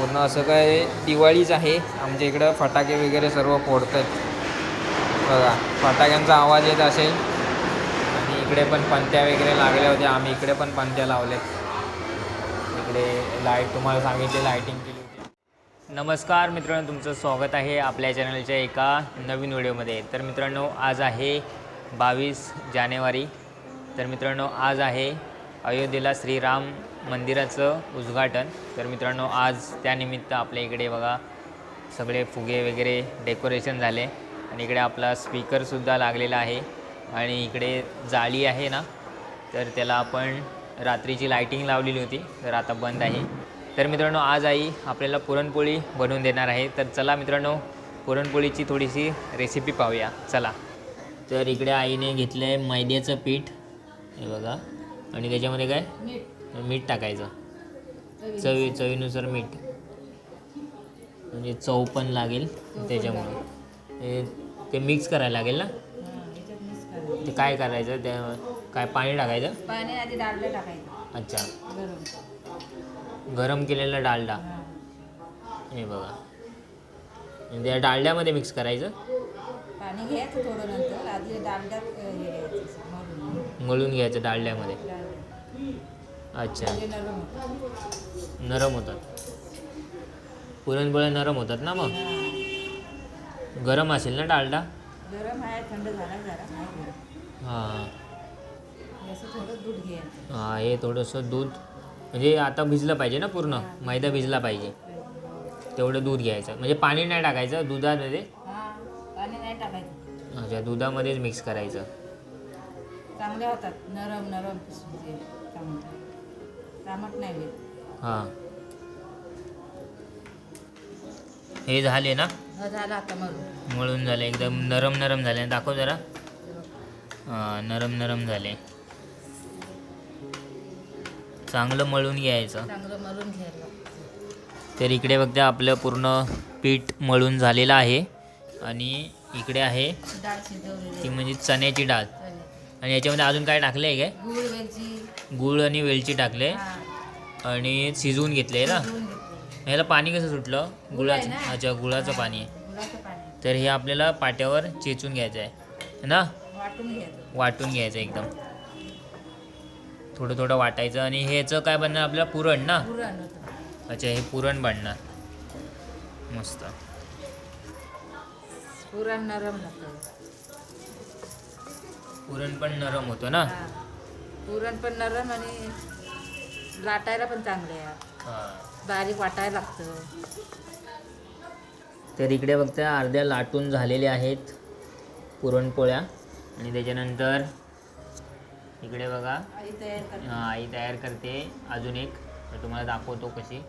पूर्ण असं काय दिवाळीच आहे. आमच्या इकडं फटाके वगैरे सर्व फोडतात बघा फटाक्यांचा आवाज येत असेल. आणि इकडे पण पंत्या वगैरे लागल्या होत्या. आम्ही इकडे पण पंत्या लावल्यात. इकडे लाइट तुम्हाला सांगितले लाईटिंग केली होती. नमस्कार मित्रांनो तुमचं स्वागत आहे आपल्या चॅनलच्या एका नवीन व्हिडिओमध्ये. तर मित्रांनो आज आहे बावीस जानेवारी. तर मित्रांनो आज आहे अयोध्येला श्रीराम मंदिराचं उद्घाटन. तर मित्रांनो आज त्यानिमित्त आपल्या इकडे बघा सगळे फुगे वगैरे डेकोरेशन झाले. आणि इकडे आपला स्पीकरसुद्धा लागलेला आहे. आणि इकडे जाळी आहे ना तर त्याला आपण रात्रीची लाईटिंग लावलेली होती तर आता बंद आहे. तर मित्रांनो आज आई आपल्याला पुरणपोळी बनवून देणार आहे. तर चला मित्रांनो पुरणपोळीची थोडीशी रेसिपी पाहूया. चला. तर इकडे आईने घेतलं आहे मैद्याचं पीठ. हे बघा. आणि त्याच्यामध्ये काय? मीठ टाकायचं. चवी चवीनुसार मीठ. म्हणजे चव पण लागेल त्याच्यामुळे. हे ते मिक्स करायला लागेल ना? ते काय करायचं? त्या काय पाणी टाकायचं? पाणी आधी डाळलं टाकायचं. अच्छा. गरम. गरम केलेला डालडा. हां. बघा. त्या डालड्यामध्ये मिक्स करायचं. पाणी घ्यायचं थोडं नंतर. आधी असं मळून. घ्यायचं डालड्यामध्ये. अच्छा. म्हणजे नरम होतं. नरम होतात. पुरणपोळ्या नरम होतात ना मग. गरम असेल ना डालडा? गरम आहे थंड झाला जरा नाही गरम. हां. हे असं थोडं दूध घ्यायचं. हां हे थोडंसं दूध. म्हणजे आता भिजलं पाहिजे ना पूर्ण? मैदा भिजला पाहिजे. तेवढं दूध घ्यायचं. म्हणजे पाणी नाही टाकायचं दुधामध्ये? हां पाणी नाही टाकायचं. अच्छा दुधामध्येच मिक्स करायचं. चांगले होतात नरम नरम म्हणजे चांगलं. नाही हां. हे झाले ना? हा झालं आता मळून झाले एकदम नरम नरम झाले. दाखव जरा. हां नरम नरम झाले. चांगलं मळून घ्यायचं. चांगलं घ्यायला. तर इकडे बघता आपलं पूर्ण पीठ मळून झालेलं आहे. आणि इकडे आहे डाळ शिजवलेली ती म्हणजे चण्याची डाळ. आणि याच्यामध्ये अजून काय टाकलं आहे काय? गूळ वेलची. गूळ आणि वेलची टाकले. हां. आणि शिजवून घेतले ना. ह्याला पाणी कसं सुटलं? गुळाचं? अच्छा गुळाचं पाणी आहे. तर हे आपल्याला पाट्यावर चेचून घ्यायचं आहे ना? वाटून घ्यायचं. एकदम. थोडं थोडं वाटायचं आणि ह्याचं काय बनणार? आपल्याला पुरण ना? अच्छा हे पुरण बनणार. मस्त. पुरण नरम पुरण पण नरम होतं ना. पुरण पण नरम आणि लाटायला पण चांगले आहे. हां. बारीक वाटायला लागतं. तर इकडे फक्त अर्ध्या लाटून झालेल्या आहेत पुरणपोळ्या. आणि त्याच्यानंतर इकडे बघा. आई तयार करते. हा, आई तयार करते अजून एक. तर तुम्हाला दाखवतो कशी.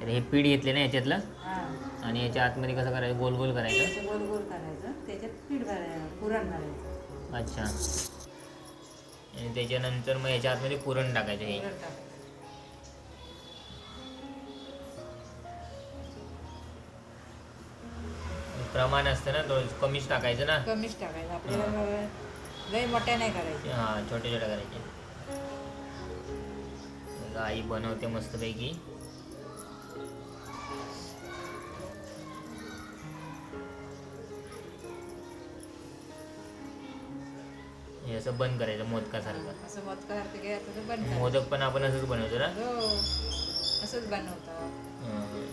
तर हे पीठ घेतले ना याच्यातलं? हां. आणि याच्या आतमध्ये कसं करायचं? गोल गोल करायचं? असं गोल गोल करायचं. त्याच्यात पीठ भरायचं पुरण भरायचं. अच्छा. आणि त्याच्यानंतर मग याच्या आतमध्ये पुरण टाकायचं हे. पुरण टाकायचं. प्रमाण असतं ना थोडं कमीच टाकायचं ना? कमीच टाकायचं. आपल्याला लई मोठ्या नाही करायच्या हां छोटे छोटे करायचे. आई बनवते मस्तपैकी. हे असं बंद करायचं मोदकासारखं. असं मोदकासारखं घ्यायचं तर बंद करायचं. मोदक पण आपण असंच बनवतो ना? हो असंच बनवतात हं.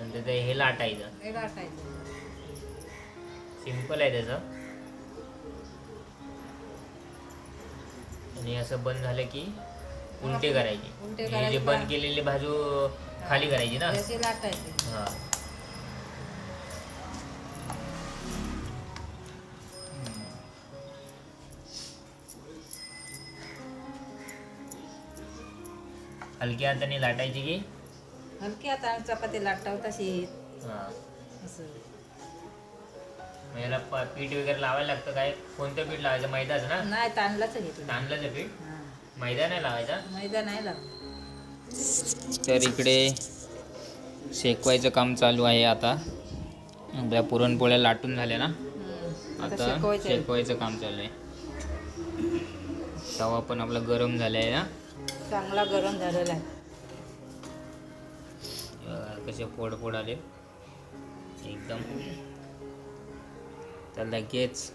नंतर ते हे लाटायचं. हे लाटायचं. सिंपल आहे त्याचं. आणि असं बंद झालं की उलटे करायचे. हे जे बंद केलेली बाजू खाली करायची ना? हा हलक्या हाताने लाटायची की? हलकी आता चपाती लाटताव तशी. हा. असं. मग याला प- पीठ वगैरे लावायला लागतं काय? कोणतं पीठ लावायचं? मैदाच ना? नाही तांदळाचं घेतलं तांदळाचं पीठ? हां. मैदा नाही लावायचा? मैदा नाही लागत तर इकडे शेकवायचं काम चालू आहे आता. आपल्या पुरणपोळ्या लाटून झाल्या ना. आता आता शेकवायचं. शेकवायचं काम चालू आहे. तवा पण आपला गरम झाला आहे ना? चांगला गरम झालेला आहे. अं, कसे फोड फोड आले? एकदम. तर लगेच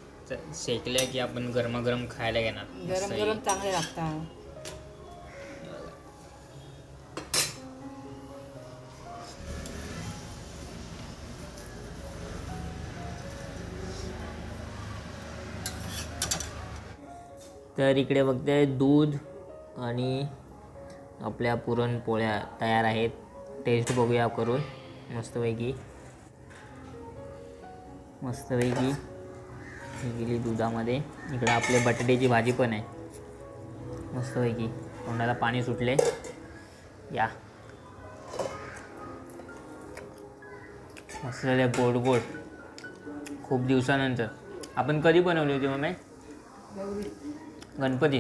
शेकल्या की आपण गरमागरम खायला घेणार. गरम. गरम चांगले लागतात. तर इकडे बघते दूध आणि आपल्या पुरणपोळ्या तयार आहेत. टेस्ट बघूया करून. मस्तपैकी. मस्तपैकी हे गेली दुधामध्ये. इकडं आपले बटाट्याची भाजी पण आहे. मस्तपैकी. तोंडाला पाणी सुटले. या. मस्त झाले गोड गोड. खूप दिवसानंतर. आपण कधी बनवली होती मम्मी? गणपती.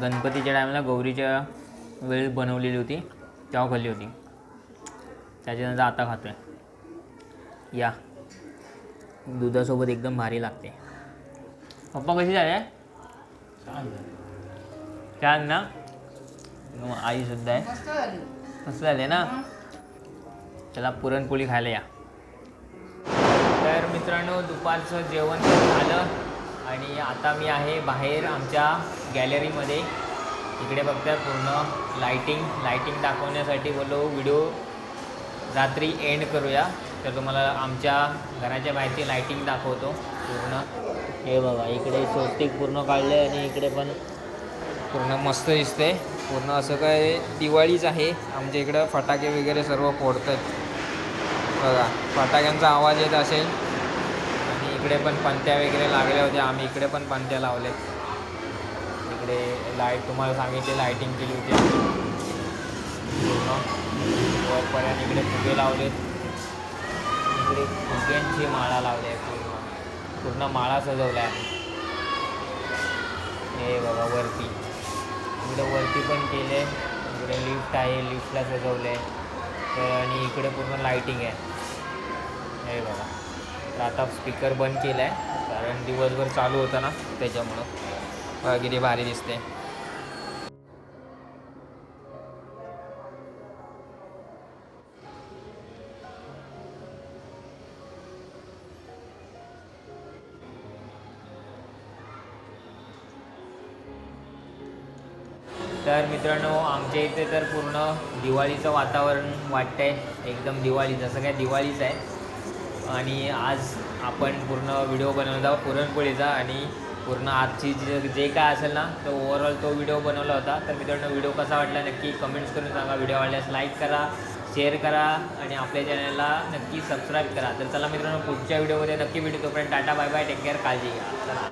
गणपतीच्या टायमाला गौरीच्या वेळी बनवलेली होती. तेव्हा खाल्ली होती. त्याच्यानंतर आता खातोय. या. दुधासोबत एकदम भारी लागते. पप्पा कशी झाले? छान ना? मग आई सुद्धा आहे. मस्त झाले ना? त्याला पुरणपोळी खायला या. तर मित्रांनो दुपारचं जेवण झालं आणि आता मी आहे बाहेर आमच्या गॅलरीमध्ये. इकडे बघता पूर्ण लाईटिंग लायटिंग दाखवण्यासाठी बोललो व्हिडिओ रात्री एंड करूया. तर तुम्हाला आमच्या घराच्या बाहेरची लाईटिंग दाखवतो पूर्ण. हे बघा इकडे स्वस्तिक पूर्ण काढले आणि इकडे पण पूर्ण मस्त दिसते पूर्ण असं काय दिवाळीच आहे. आमच्या इकडं फटाके वगैरे सर्व फोडतात. बघा फटाक्यांचा आवाज येत असेल. आणि इकडे पण पंत्या वगैरे लागल्या होत्या. आम्ही इकडे पण पंत्या लावल्यात. इकडे लाइट तुम्हाला सांगितले लाईटिंग केली होती. पूर्ण. वरपर्यंत इकडे फुगे लावलेत. इकडे फुग्यांची माळा लावली आहे पूर्ण. पूर्ण माळा सजवल्या आहे हे बघा वरती. इकडे वरती पण केले इकडे लिफ्ट आहे लिफ्टला सजवले तर आणि इकडे पूर्ण लाईटिंग आहे. हे बघा. तर आता स्पीकर बंद केला आहे. कारण दिवसभर चालू होता ना त्याच्यामुळं. किती भारी दिसते तर मित्रांनो आमच्या इथे तर पूर्ण दिवाळीचं वातावरण वाटतंय. एकदम दिवाळी जसं काय दिवाळीच आहे. आणि आज आपण पूर्ण व्हिडिओ बनवला होता पुरणपोळीचा. आणि पूर्ण आजची जे जे काय असेल ना तो ओव्हरऑल तो व्हिडिओ बनवला होता. तर मित्रांनो व्हिडिओ कसा वाटला नक्की कमेंट्स करून सांगा. व्हिडिओ आवडल्यास लाईक करा शेअर करा आणि आपल्या चॅनलला नक्की सबस्क्राईब करा. तर चला मित्रांनो पुढच्या व्हिडिओमध्ये नक्की भेटू. तोपर्यंत tata bye bye take care काळजी घ्या.